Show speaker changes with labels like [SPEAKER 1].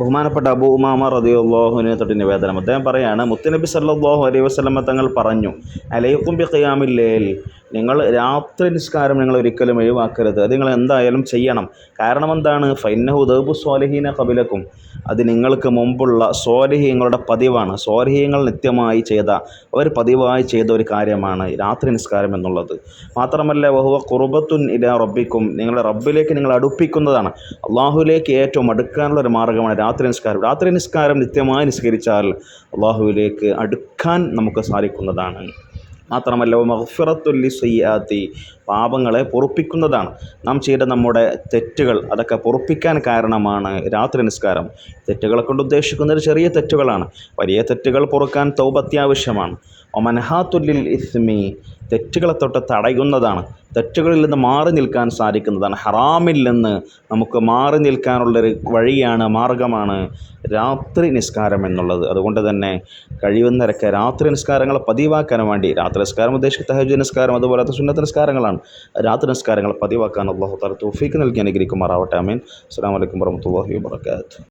[SPEAKER 1] ബഹുമാനപ്പെട്ട അബു ഉമാമ റതിയുള്ളാഹുവിനെ തൊട്ട് നിവേദനം അദ്ദേഹം പറയാണ് മുത്തുനബി സല്ലല്ലാഹു അലൈഹി വസല്ലമ തങ്ങൾ പറഞ്ഞു അലൈക്കും ബി ഖിയാമില്ലേൽ ലൈൽ. നിങ്ങൾ രാത്രി നിസ്കാരം നിങ്ങൾ ഒരിക്കലും ഒഴിവാക്കരുത്. അത് നിങ്ങൾ എന്തായാലും ചെയ്യണം. കാരണം എന്താണ്? ഫൈനഹു ദബു സ്വാലിഹീന കബിലക്കും അത് നിങ്ങൾക്ക് മുമ്പുള്ള സ്വാലിഹീങ്ങളുടെ പതിവാണ്. സ്വാലിഹീങ്ങൾ നിത്യമായി ചെയ്ത അവർ പതിവായി ചെയ്ത ഒരു കാര്യമാണ് രാത്രി നിസ്കാരം എന്നുള്ളത്. മാത്രമല്ല വഹുവ കുറുബത്തുൻ ഇല റബ്ബിക്കും. നിങ്ങളുടെ റബ്ബിലേക്ക് നിങ്ങൾ അടുപ്പിക്കുന്നതാണ്. അള്ളാഹുലേക്ക് ഏറ്റവും അടുക്കാനുള്ള ഒരു മാർഗമാണ് രാത്രി നിസ്കാരം. രാത്രി നിസ്കാരം നിത്യമായി നിസ്കരിച്ചാൽ അള്ളാഹുവിലേക്ക് അടുക്കാൻ നമുക്ക് സാധിക്കുന്നതാണ്. മാത്രമല്ല മഹ്ഫിറത്തുല്ലി സയ്യാത്തി പാപങ്ങളെ പൊറുപ്പിക്കുന്നതാണ്. നാം ചെയ്ത നമ്മുടെ തെറ്റുകൾ അതൊക്കെ പൊറുപ്പിക്കാൻ കാരണമാണ് രാത്രി നിസ്കാരം. തെറ്റുകളെ കൊണ്ട് ഉദ്ദേശിക്കുന്നത് ചെറിയ തെറ്റുകളാണ്. വലിയ തെറ്റുകൾ പൊറുക്കാൻ തൗബ അത്യാവശ്യമാണ്. ഒമൻഹാത്തുല്ലിൽ ഇസ്മി തെറ്റുകളെ തൊട്ട് തടയുന്നതാണ്. തെറ്റുകളിൽ നിന്ന് മാറി നിൽക്കാൻ സാധിക്കുന്നതാണ്. ഹറാമിൽ നിന്ന് നമുക്ക് മാറി നിൽക്കാനുള്ളൊരു വഴിയാണ് മാർഗമാണ് രാത്രി നിസ്കാരം എന്നുള്ളത്. അതുകൊണ്ട് തന്നെ കഴിയുന്നവരൊക്കെ രാത്രി നിസ്കാരങ്ങൾ പതിവാക്കാൻ വേണ്ടി രാത്രി നിസ്കാരം ഉദ്ദേശിച്ച തഹജ് നിസ്കാരം അതുപോലത്തെ സുന്നത്ത് നിസ്കാരങ്ങളാണ്. രാത്രി നിസ്കാരങ്ങൾ പതിവാക്കാൻ അള്ളാഹു തല തോഫീക്ക് നൽകി അനുഗ്രഹിക്കുമാറാവട്ടെ. അമീൻ അസ്സാം വലൈക്കും വർഹമത്തല്ലാഹി വാബർക്കാത്തു